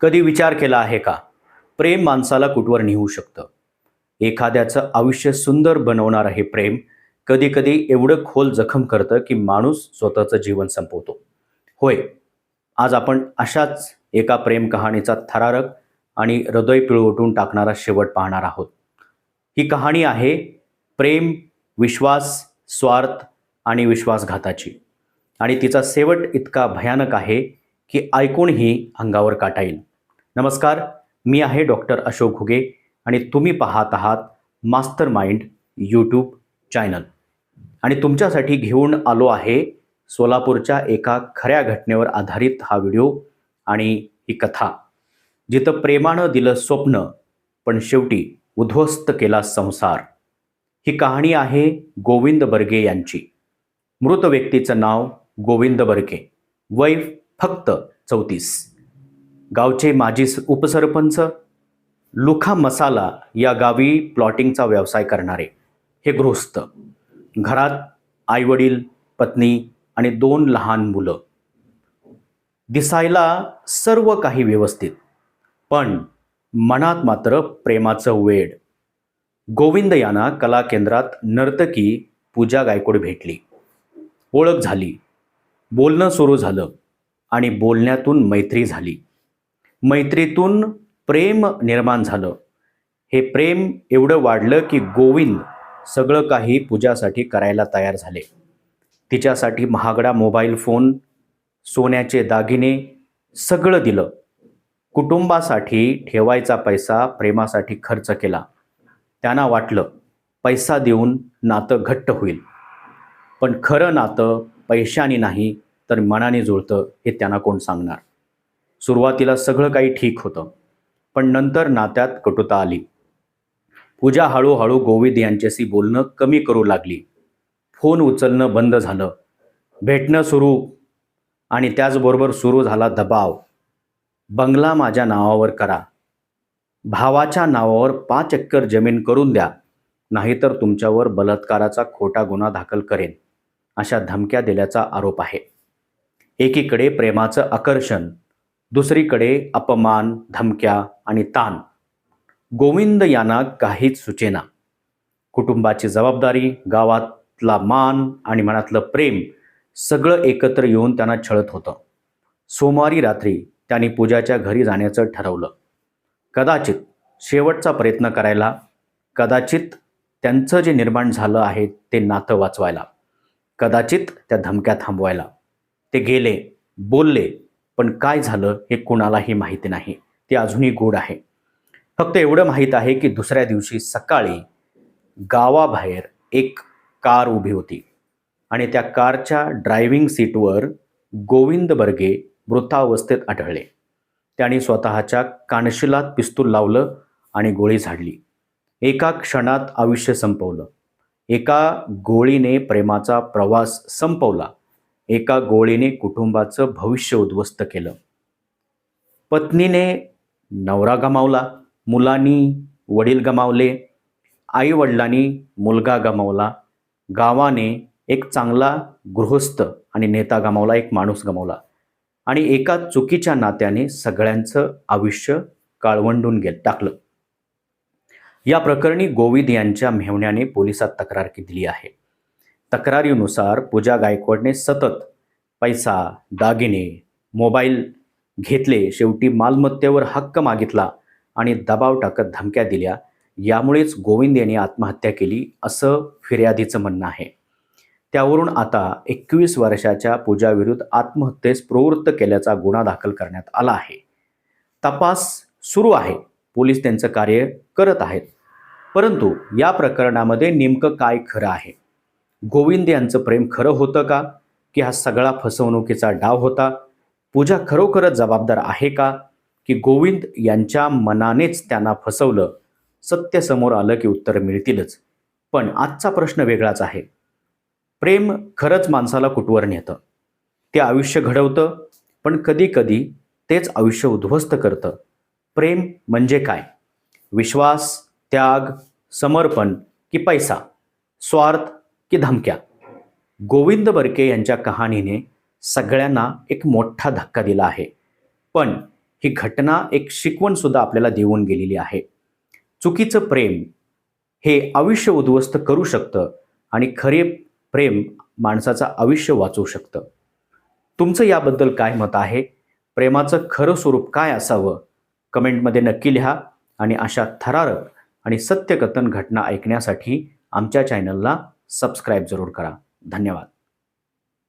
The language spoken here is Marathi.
कधी विचार केला आहे का? प्रेम माणसाला कुठवर नेऊ शकतं? एखाद्याचं आयुष्य सुंदर बनवणारं हे प्रेम कधी कधी एवढं खोल जखम करतं की माणूस स्वतःचं जीवन संपवतो. होय आज आपण अशाच एका प्रेम कहाणीचा थरारक आणि हृदय पिळवटून टाकणारा शेवट पाहणार आहोत. ही कहाणी आहे प्रेम विश्वास स्वार्थ आणि विश्वासघाताची. आणि तिचा शेवट इतका भयानक आहे की ऐकूनही अंगावर काटा येईल. नमस्कार मी आहे डॉक्टर अशोक घुगे आणि तुम्ही पाहत आहात मास्तर माइंड यूट्यूब चॅनल. आणि तुमच्यासाठी घेऊन आलो आहे सोलापूरच्या एका खऱ्या घटनेवर आधारित हा व्हिडिओ आणि ही कथा जिथं प्रेमानं दिलं स्वप्न पण शेवटी उद्ध्वस्त केला संसार. ही कहाणी आहे गोविंद बर्गे यांची. मृत व्यक्तीचं नाव गोविंद बर्गे वय फक्त चौतीस. गावचे माजी स- उपसरपंच लुखा मसाला या गावी प्लॉटिंगचा व्यवसाय करणारे. हे गृहस्थ. घरात आईवडील पत्नी आणि दोन लहान मुलं. दिसायला सर्व काही व्यवस्थित. पण मनात मात्र प्रेमाचं वेड. गोविंद यांना कला केंद्रात नर्तकी पूजा गायकोड भेटली. ओळख झाली. बोलणं सुरू झालं आणि बोलण्यातून मैत्री झाली. मैत्रीतून प्रेम निर्माण झालं. हे प्रेम एवढं वाढलं की गोविंद सगळं काही पूजासाठी करायला तयार झाले. तिच्यासाठी महागडा मोबाईल फोन सोन्याचे दागिने सगळं दिलं. कुटुंबासाठी ठेवायचा पैसा प्रेमासाठी खर्च केला. त्यांना वाटलं पैसा देऊन नातं घट्ट होईल. पण खरं नातं पैशाने नाही तर मनाने जुळतं हे त्यांना कोण सांगणार? सुरुवातीला सगळं काही ठीक होतं. पण नंतर नात्यात कटुता आली. पूजा हळूहळू गोविंद यांच्याशी बोलणं कमी करू लागली. फोन उचलणं बंद झालं. भेटणं सुरू आणि त्याचबरोबर सुरू झाला दबाव. बंगला माझ्या नावावर करा. भावाच्या नावावर पाच एकर जमीन करून द्या. नाहीतर तुमच्यावर बलात्काराचा खोटा गुन्हा दाखल करेन. अशा धमक्या दिल्याचा आरोप आहे. एकीकडे प्रेमाचं आकर्षण दुसरीकडे अपमान धमक्या आणि ताण. गोविंद यांना काहीच सुचेना. कुटुंबाची जबाबदारी गावातला मान आणि मनातलं प्रेम सगळं एकत्र येऊन त्यांना छळत होतं. सोमवारी रात्री त्यांनी पूजाच्या घरी जाण्याचं ठरवलं. कदाचित शेवटचा प्रयत्न करायला कदाचित त्यांचं जे निर्माण झालं आहे ते नातं वाचवायला कदाचित त्या धमक्या थांबवायला. ते गेले बोलले पण काय झालं हे कुणालाही माहिती नाही. ते अजूनही गोड आहे. फक्त एवढं माहीत आहे की दुसऱ्या दिवशी सकाळी गावाबाहेर एक कार उभी होती आणि त्या कारच्या ड्रायव्हिंग सीटवर गोविंद बर्गे मृतावस्थेत आढळले. त्याने स्वतःच्या कानशिलात पिस्तूल लावलं आणि गोळी झाडली. एका क्षणात आयुष्य संपवलं. एका गोळीने प्रेमाचा प्रवास संपवला. एका गोळीने कुटुंबाचं भविष्य उद्ध्वस्त केलं. पत्नीने नवरा गमावला मुलांनी वडील गमावले आईवडिलांनी मुलगा गमावला गावाने एक चांगला गृहस्थ आणि नेता गमावला एक माणूस गमावला आणि एका चुकीच्या नात्याने सगळ्यांचं आयुष्य काळवंडून गे टाकलं. या प्रकरणी गोविंद यांच्या मेहण्याने पोलिसात तक्रार दिली आहे. तक्रारीनुसार पूजा गायकवाडने सतत पैसा दागिने मोबाईल घेतले. शेवटी मालमत्तेवर हक्क मागितला आणि दबाव टाकत धमक्या दिल्या. यामुळेच गोविंद यांनी आत्महत्या केली असं फिर्यादीचं म्हणणं आहे. त्यावरून आता एकवीस वर्षाच्या पूजाविरुद्ध आत्महत्येस प्रवृत्त केल्याचा गुन्हा दाखल करण्यात आला आहे. तपास सुरू आहे. पोलीस त्यांचं कार्य करत आहेत. परंतु या प्रकरणामध्ये नेमकं काय खरं आहे? गोविंद यांचं प्रेम खरं होतं का? की हा सगळा फसवणुकीचा डाव होता? पूजा खरोखरच जबाबदार आहे का? की गोविंद यांच्या मनानेच त्यांना फसवलं सत्य समोर आलं की उत्तर मिळतीलच. पण आजचा प्रश्न वेगळाच आहे. प्रेम खरंच माणसाला कुटवर नेतं? ते आयुष्य घडवतं पण कधी कधी तेच आयुष्य उद्ध्वस्त करतं. प्रेम म्हणजे काय? विश्वास त्याग समर्पण की पैसा? स्वार्थ की धमक्या. गोविंद बर्के यांच्या कहाणीने सगळ्यांना एक मोठा धक्का दिला आहे. पण ही घटना एक शिकवण सुद्धा आपल्याला देऊन गेलेली आहे. चुकीचं प्रेम हे आयुष्य उद्ध्वस्त करू शकतं आणि खरे प्रेम माणसाचं आयुष्य वाचवू शकतं. तुमचं याबद्दल काय मत आहे? प्रेमाचं खरं स्वरूप काय असावं? कमेंटमध्ये नक्की लिहा आणि अशा थरारक आणि सत्यकथन घटना ऐकण्यासाठी आमच्या चॅनलला सबस्क्राईब जरूर करा. धन्यवाद.